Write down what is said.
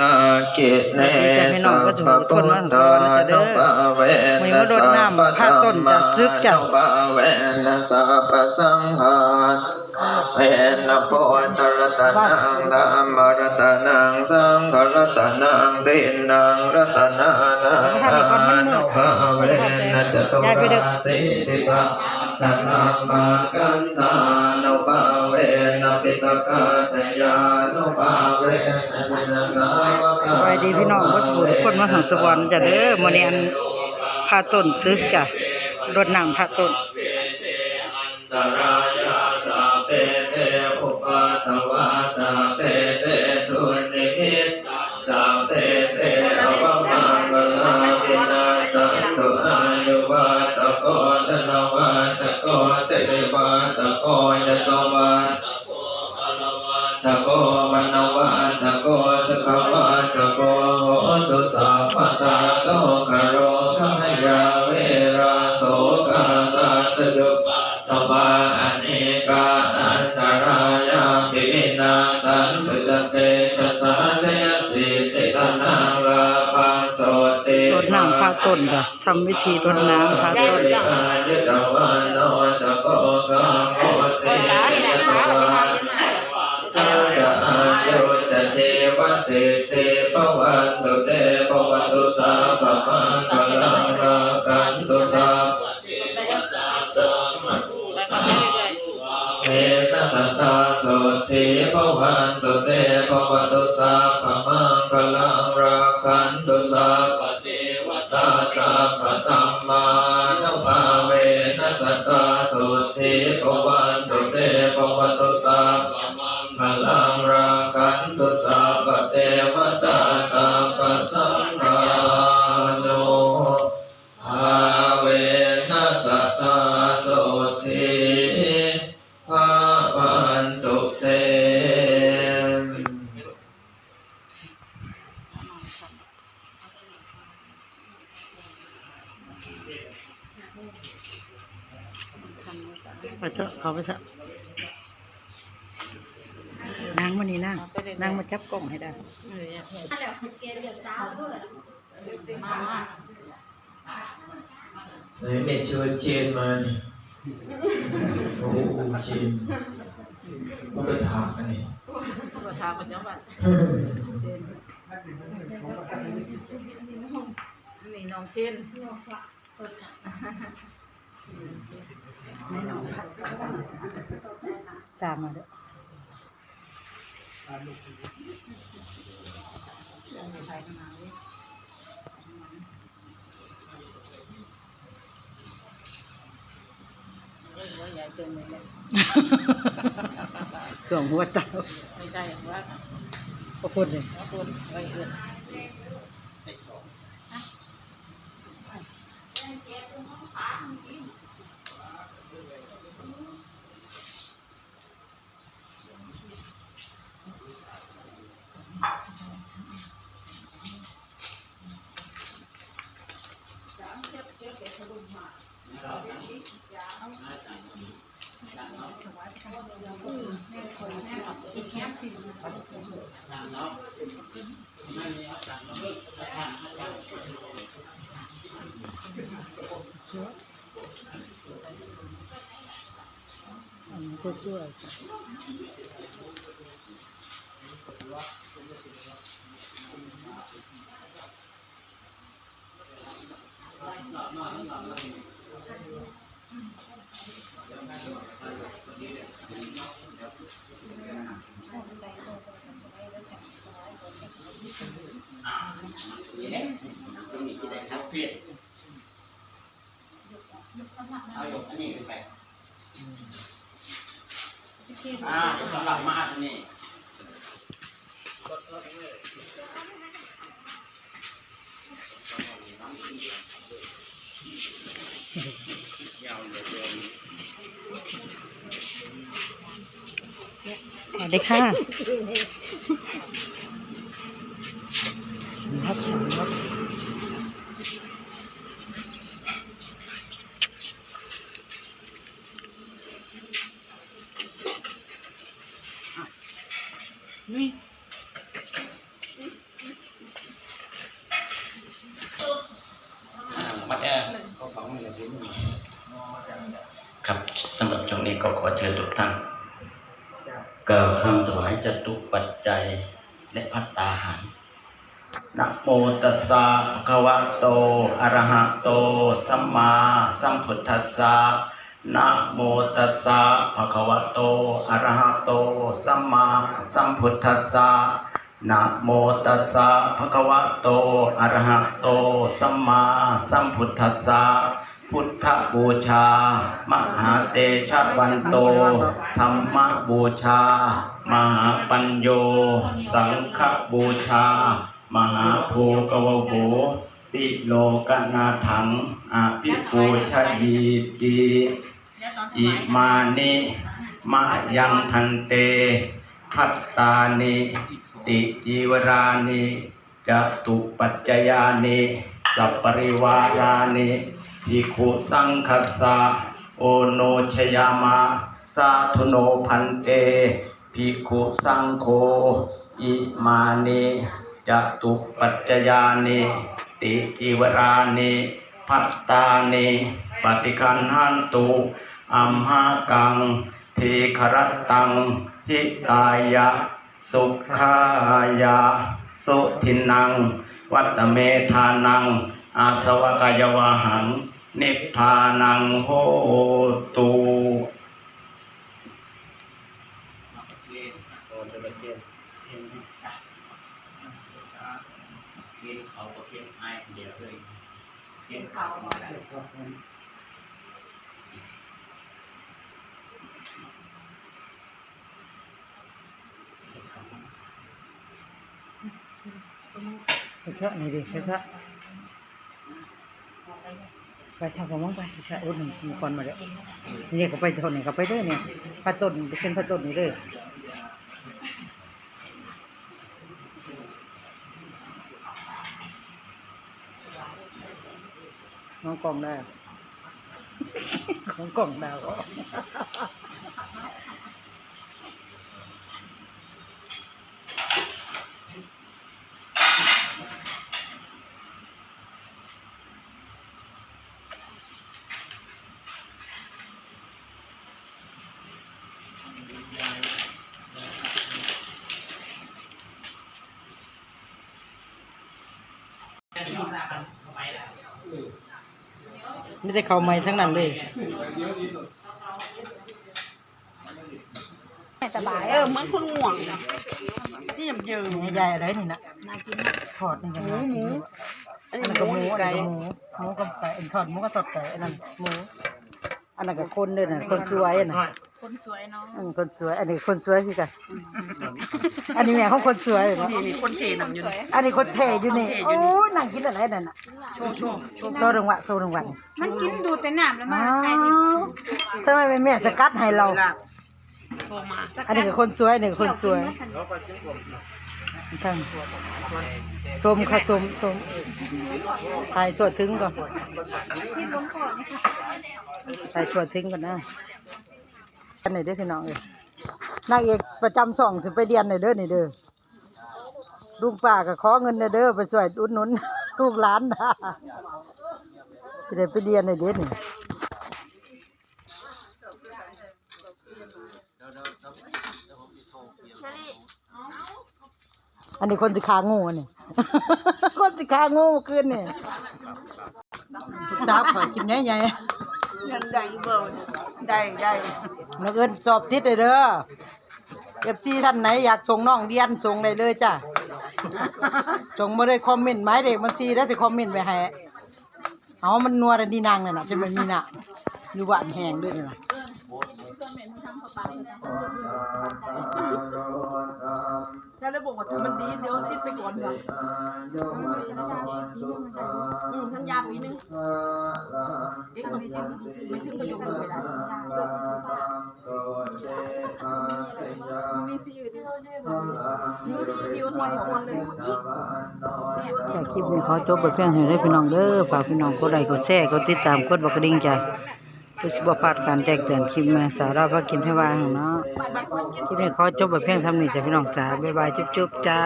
ตาเกิเนสัพพพุทธานุภาเวนะสัพพธรรมานุภาเวนะสัพพสังฆาเวนะโพธรัตนังธรรมรัตนังสังฆรัตนังตินังรัตนานังนุภาเวนะจตุราสีติสาธนามากันธานุภาเวนะปิตกาตยานุภา สวัสดีพี่น้องวัดบุทุกคนมาของสวรรค์จ้ะเด้อมื้อนี้อันพาต้นซึกจ้ะรดน้ำพาต้นตรายาสา ต้นจ้ะทำวิธีรดน้ำพาต้นอายุตวันโนตโกกังโหติยตวันอาจะอายุจะเทวสิติปวันตุเตปวันตุสาปมังกลังรากันตุสาเอนะสัตตาโสติภวันตุเตภวันตุสา นะสัตตาโสติภวันตุเตปวันตุสา เถอะเขาไปเถอะนั่งมานี่นั่งนั่งมาจับกล้องให้ได้ไหนไม่เชิญเชนมาเนี่ยโอ้เชนก็ไปถามกันนี่ประธานประจำวันนี่น้องเช่น ไม่นอนตามมาด้วยเครื่องหัวเตาไม่ใช่ว่าพระคุณเลยว่าคนไว้เอื่นอัน ก็ช่วย เอายกอันนี้ขึ้นไปอ่าเดี๋ยวสำหรับมาอันนี้สวัสดีค่ะรับสา มรับสำหรับช่วงนี้ก็ขอเชิญทุกท่านกล่าวคำถวายจตุปัจจัยและพัตตาหารนะโมตัสสะภะคะวะโต อะระหะโต สัมมาสัมพุทธัสสะนะโมตัสสะภะคะวะโต อะระหะโต สัมมาสัมพุทธัสสะนะโมตัสสะภะคะวะโต อะระหะโต สัมมาสัมพุทธัสสะ พุทธบูชา มหาเตชะวันโต ธรรมบูชา มหาปัญโย สังฆบูชา มหาภูกวโหติโลกนาถังอภิปูชยีติอิมานิมายังพันเตพัตตานิติจีวรานิจตุปัจจยานิสัปริวารานิ ภิกขุสังคัสสะโอโนชยามะสาธุโนพันเตภิกขุสังโฆอิมานิจตุปัจจยานิติจีวรานิพัตตานิปฏิคันหันตุอัมหากังทีครตังหิตายะ สุขายาสุทินัง วัตเมธานัง อาสวะกายวาหัง นิพพานังโหตุกินเขาก็กินไอ้เดียวเลย กินเขาไปเถอะนี่ดิไปเถอะไปทำของมังไปใช่อุดหนึ่งมีคนมาแล้วนี่ยเขาไปเท่านี้ก็ไปเด้อเนี่ยพระต้นเป็นพระต้นนี่เด้อน้องกล่องได้ของกล่องดาว ไม่ได้เข้าใหม่ทั้งนั้นเลยไม่สบายเออเหมือนคนง่วงที่ยำเยิมนี่ยายอะไรนี่นะทอดนี่ยังไงหมูอันอันนี้นั้นหก็มูหมูไก่ไก่หมูหมูกับไก่อันทอดหมูกับทอดไก่อันนั้นหมูอันนั้นก็คนเด้อน่ะคนสวยอะน่ะ คนสวยเนาะอันคนสวย อันนี้คนสวยคือกัน อันนี้แม่ของคนสวยเนาะ นี่นี่คนเทนำอยู่นี่ อันนี้คนเท่อยู่นี่ โอ้ยนั่งกินอะไรนั่นน่ะโชว์โชว์โชว์โชว์รางวัลโชว์รางวัลมันกินดูแต่น้ำแล้วมันอ้าใครที่วทำไมเป็นแม่สกัดให้เราโชว์มาอันนี้ก็คนสวยอันนี้ก็คนสวยท่านสมค่ะสมสมถ่ายตัวถึงก่อนถ่ายตัวถึงก่อนนะ อันไหนเด้อพี่น้องเอ้ยนางเอกประจำช่องถึงไปเรียนหน่อยเด้อนี่เด้อลุงป้าก็ขอเงินหน่อยเด้อไปช่วยอุดหนุนลูกหลานนะจะได้ไปเรียนหน่อยเด้อนี่อันนี้คนสิขางูนี่ คนสิขางูเมื่อคืนนี่สาวข่อยกินใหญ่ยังได้อยู่เบ่ได้ได้ ๆนักเอิ้นสอบติดเลยเด้อเอฟซีท่านไหนอยากส่งน้องเรียนส่งได้เลยจ้ะส่งมาเลยคอมเมนต์หมายเด็กมันซีแล้วสิคอมเมนต์ไปให้เอามันนัวแต่ดีนางนั่นน่ะจะมันมีน่ะอยู่หวานแห้งด้วยนี่น่ะถ้าระบบว่ามันดีเดี๋ยวติดไปก่อนค่ะอืมท่านยาปีนึงเด็กคนที่ไม่ถึงประโยคนึงไม่ได้ จากคลยแต่คลิปนี้ขอจบไปเพียงเท่านี้พี่น้องเด้อฝากพี่น้องกดไลค์กดแชร์กดติดตามกดบักกระดิ่งใจเพื่อสิบ่พลาดการแจกเตือนคลิปแม่สาระพักกินให้ว่าของเนาะคลิปนี้ขอจบไปเพียงเท่านี้จ้ะพี่น้องจ้าบ๊ายบายจุ๊บๆจ้า